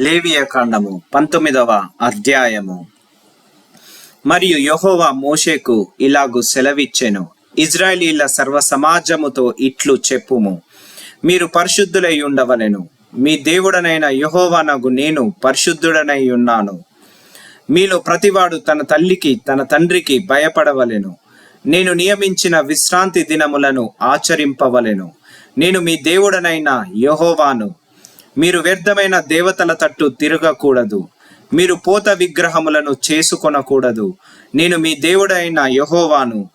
లేవియకాండము పంతొమ్మిదవ అధ్యాయము. మరియు యహోవా మోషేకు ఇలాగు సెలవిచ్చెను ఇజ్రాయేలీల సర్వ సమాజముతో ఇట్లు చెప్పుము. మీరు పరిశుద్ధులై ఉండవలెను మీ దేవుడనైన యహోవానగు నేను పరిశుద్ధుడనై ఉన్నాను మీలో ప్రతివాడు తన తల్లికి తన తండ్రికి భయపడవలెను. నేను నియమించిన విశ్రాంతి దినములను ఆచరింపవలెను. నేను మీ దేవుడనైన యహోవాను మీరు వ్యర్థమైన దేవతల తట్టు తిరగకూడదు. మీరు పోత విగ్రహములను చేసుకొనకూడదు. నేను మీ దేవుడైన యహోవాను.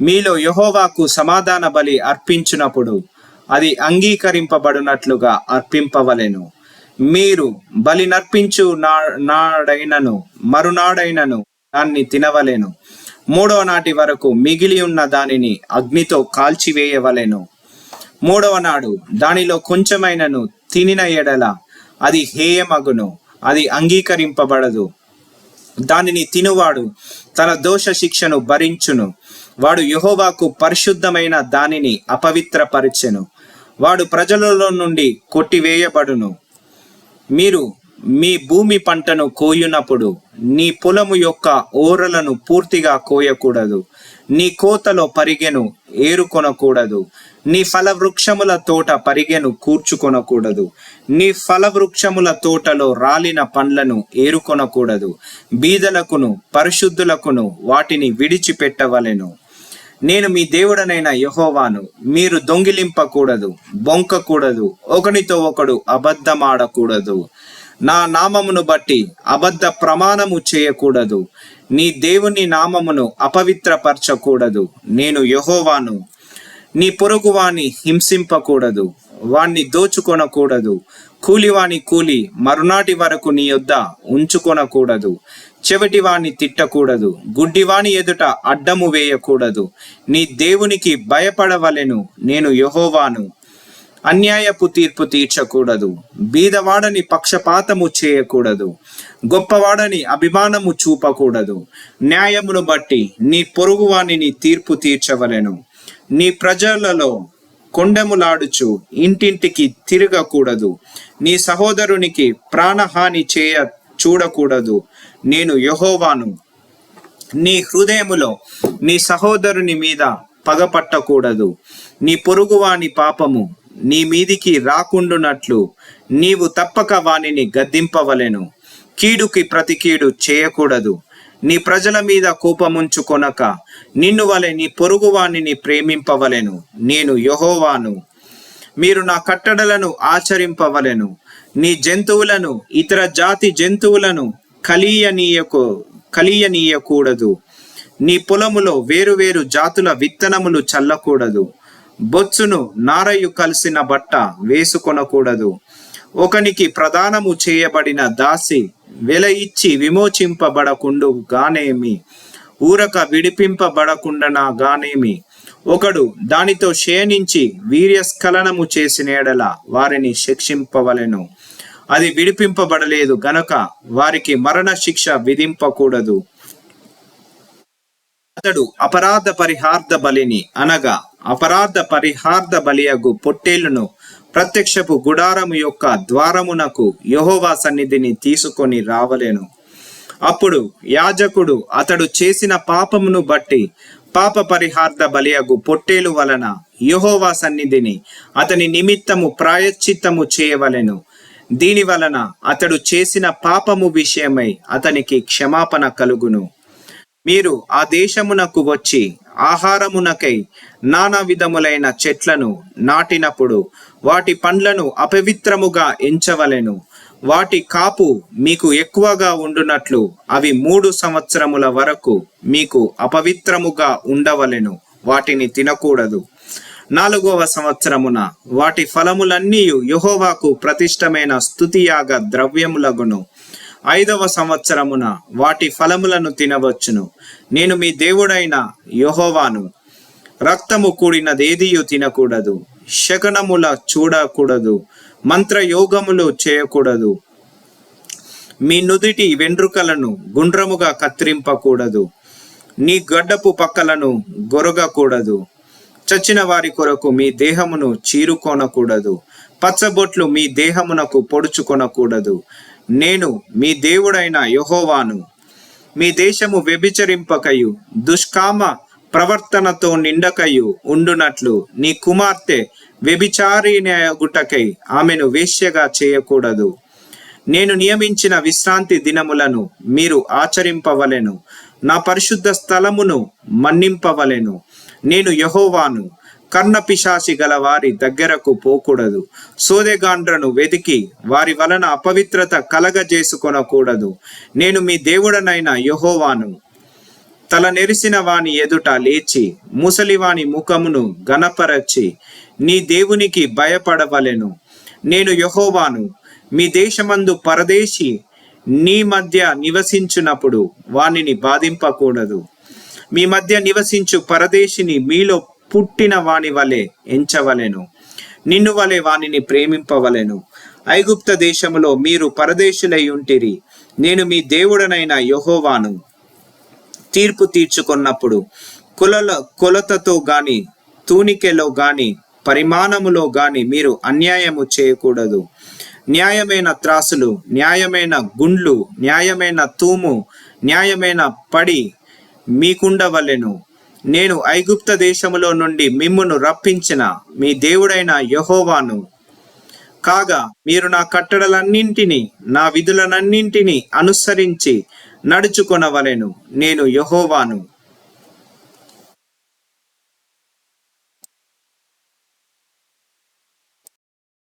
మీలో యహోవాకు సమాధాన బలి అర్పించినప్పుడు అది అంగీకరింపబడినట్లుగా అర్పింపవలెను. మీరు బలి నర్పించు నా నాడైనను మరునాడైనను దాన్ని తినవలెను. మూడో నాటి వరకు మిగిలి ఉన్న దానిని అగ్నితో కాల్చివేయవలెను. మూడవ నాడు దానిలో కొంచెమైనను తినిన ఎడల అది హేయమగును అది అంగీకరింపబడదు. దానిని తినువాడు తన దోష శిక్షను భరించును. వాడు యహోవాకు పరిశుద్ధమైన దానిని అపవిత్రపరచెను. వాడు ప్రజలలో నుండి కొట్టివేయబడును. మీరు మీ భూమి పంటను కోయునప్పుడు నీ పొలము యొక్క ఓరలను పూర్తిగా కోయకూడదు. నీ కోతలో పరిగెను ఏరుకొనకూడదు. నీ ఫల వృక్షముల తోట పరిగెను కూర్చుకొనకూడదు. నీ ఫల వృక్షముల తోటలో రాలిన పండ్లను ఏరుకొనకూడదు. బీదలకును పరిశుద్ధులకును వాటిని విడిచిపెట్టవలెను. నేను మీ దేవుడనైన యహోవాను మీరు దొంగిలింపకూడదు బొంకకూడదు ఒకనితో ఒకడు అబద్ధమాడకూడదు. నా నామమును బట్టి అబద్ధ ప్రమాణము చేయకూడదు. నీ దేవుని నామమును అపవిత్రపరచకూడదు. నేను యహోవాను. నీ పొరుగువాని హింసింపకూడదు. వాణ్ణి దోచుకొనకూడదు. కూలివాని కూలి మరునాటి వరకు నీ యొద్ద ఉంచుకొనకూడదు. చెవిటివాణ్ణి తిట్టకూడదు. గుడ్డివాని ఎదుట అడ్డము వేయకూడదు. నీ దేవునికి భయపడవలెను. నేను యహోవాను. అన్యాయపు తీర్పు తీర్చకూడదు. బీదవాడని పక్షపాతము చేయకూడదు. గొప్పవాడని అభిమానము చూపకూడదు. న్యాయమును బట్టి నీ పొరుగువానిని తీర్పు తీర్చవలెను. నీ ప్రజలలో కొండెములాడుచు ఇంటింటికి తిరగకూడదు. నీ సహోదరునికి ప్రాణహాని చేయ చూడకూడదు. నేను యహోవాను. నీ హృదయములో నీ సహోదరుని మీద పగపట్టకూడదు నీ పొరుగువాని పాపము నీ మీదికి రాకుండునట్లు నీవు తప్పక వానిని గద్దింపవలెను. కీడుకి ప్రతి కీడు చేయకూడదు. నీ ప్రజల మీద కోపముంచుకొనక నిన్ను వలె నీ పొరుగువాణిని ప్రేమింపవలెను. నేను యహోవాను. మీరు నా కట్టడలను ఆచరింపవలెను. నీ జంతువులను ఇతర జాతి జంతువులను కలియనీయకు కలియనీయకూడదు. నీ పొలములో వేరువేరు జాతుల విత్తనములు చల్లకూడదు. బొచ్చును నారయు కలిసిన బట్ట వేసుకొనకూడదు. ఒకనికి ప్రదానము చేయబడిన దాసి వెల ఇచ్చి విమోచింపబడకుండు గానేమి? ఊరక విడిపింపబడకుండనా గానేమి? ఒకడు దానితో క్షేణించి వీర్యస్ఖలనము చేసిన ఎడల వారిని శిక్షింపవలెను. అది విడిపింపబడలేదు గనక వారికి మరణ శిక్ష విధింపకూడదు. అతడు అపరాధ పరిహార్థ బలిని అనగా అపరాధ పరిహార్థ బలియగు పొట్టేలును ప్రత్యక్షపు గుడారము యొక్క ద్వారమునకు యహోవా సన్నిధిని తీసుకొని రావలేను. అప్పుడు యాజకుడు అతడు చేసిన పాపమును బట్టి పాప పరిహార్థ బలియగు పొట్టేలు వలన యహోవా సన్నిధిని అతని నిమిత్తము ప్రాయశ్చిత్తము చేయవలెను. దీని వలన అతడు చేసిన పాపము విషయమై అతనికి క్షమాపణ కలుగును. మీరు ఆ దేశమునకు వచ్చి ఆహారమునకై నానా విధములైన చెట్లను నాటినప్పుడు వాటి పండ్లను అపవిత్రముగా ఎంచవలెను. వాటి కాపు మీకు ఎక్కువగా ఉండునట్లు అవి మూడు సంవత్సరముల వరకు మీకు అపవిత్రముగా ఉండవలెను. వాటిని తినకూడదు. నాలుగవ సంవత్సరమున వాటి ఫలములన్నీ యెహోవాకు ప్రతిష్టమైన స్తుతియాగ ద్రవ్యములగును. ఐదవ సంవత్సరమున వాటి ఫలములను తినవచ్చును. నేను మీ దేవుడైన యహోవాను. రక్తము కూడినదేదియు తినకూడదు. శకనముల చూడకూడదు. మంత్రయోగములు చేయకూడదు. మీ నుదిటి వెండ్రుకలను గుండ్రముగా కత్తిరింపకూడదు. నీ గడ్డపు పక్కలను గొరగకూడదు. చచ్చిన వారి కొరకు మీ దేహమును చీరుకోనకూడదు. పచ్చబొట్లు మీ దేహమునకు పొడుచుకొనకూడదు. నేను మీ దేవుడైన యహోవాను. మీ దేశము వ్యభిచరింపకయు దుష్కామ ప్రవర్తనతో నిండకయు ఉండునట్లు నీ కుమార్తె వ్యభిచారిణగుటకై ఆమెను వేశ్యగా చేయకూడదు. నేను నియమించిన విశ్రాంతి దినములను మీరు ఆచరింపవలెను. నా పరిశుద్ధ స్థలమును మన్నింపవలెను. నేను యహోవాను. కర్ణపిశాసి గల వారి దగ్గరకు పోకూడదు. సోదెగాండ్రను వెతికి వారి వలన అపవిత్రత కలగజేసుకొనకూడదు. నేను మీ దేవుడనైన యహోవాను. తల నెరిసిన వాని ఎదుట లేచి ముసలివాని ముఖమును గనపరచి నీ దేవునికి భయపడవలెను. నేను యహోవాను. మీ దేశమందు పరదేశి నీ మధ్య నివసించునప్పుడు వానిని బాధింపకూడదు. మీ మధ్య నివసించు పరదేశిని మీలో పుట్టిన వాని వలె ఎంచవలెను. నిన్ను వలె వానిని ప్రేమింపవలెను. ఐగుప్త దేశములో మీరు పరదేశులై ఉంటిరి నేను మీ దేవుడనైన యహోవాను తీర్పు తీర్చుకున్నప్పుడు కులల కొలతతో గాని తూనికెలో గాని పరిమాణములో గాని మీరు అన్యాయము చేయకూడదు. న్యాయమైన త్రాసులు న్యాయమైన గుండ్లు న్యాయమైన తూము న్యాయమైన పడి మీకుండవలెను. నేను ఐగుప్త దేశములో నుండి మిమ్మును రప్పించిన మీ దేవుడైన యహోవాను. కాగా మీరు నా కట్టడలన్నింటినీ నా విధులనన్నింటినీ అనుసరించి నడుచుకొనవలెను. నేను యహోవాను.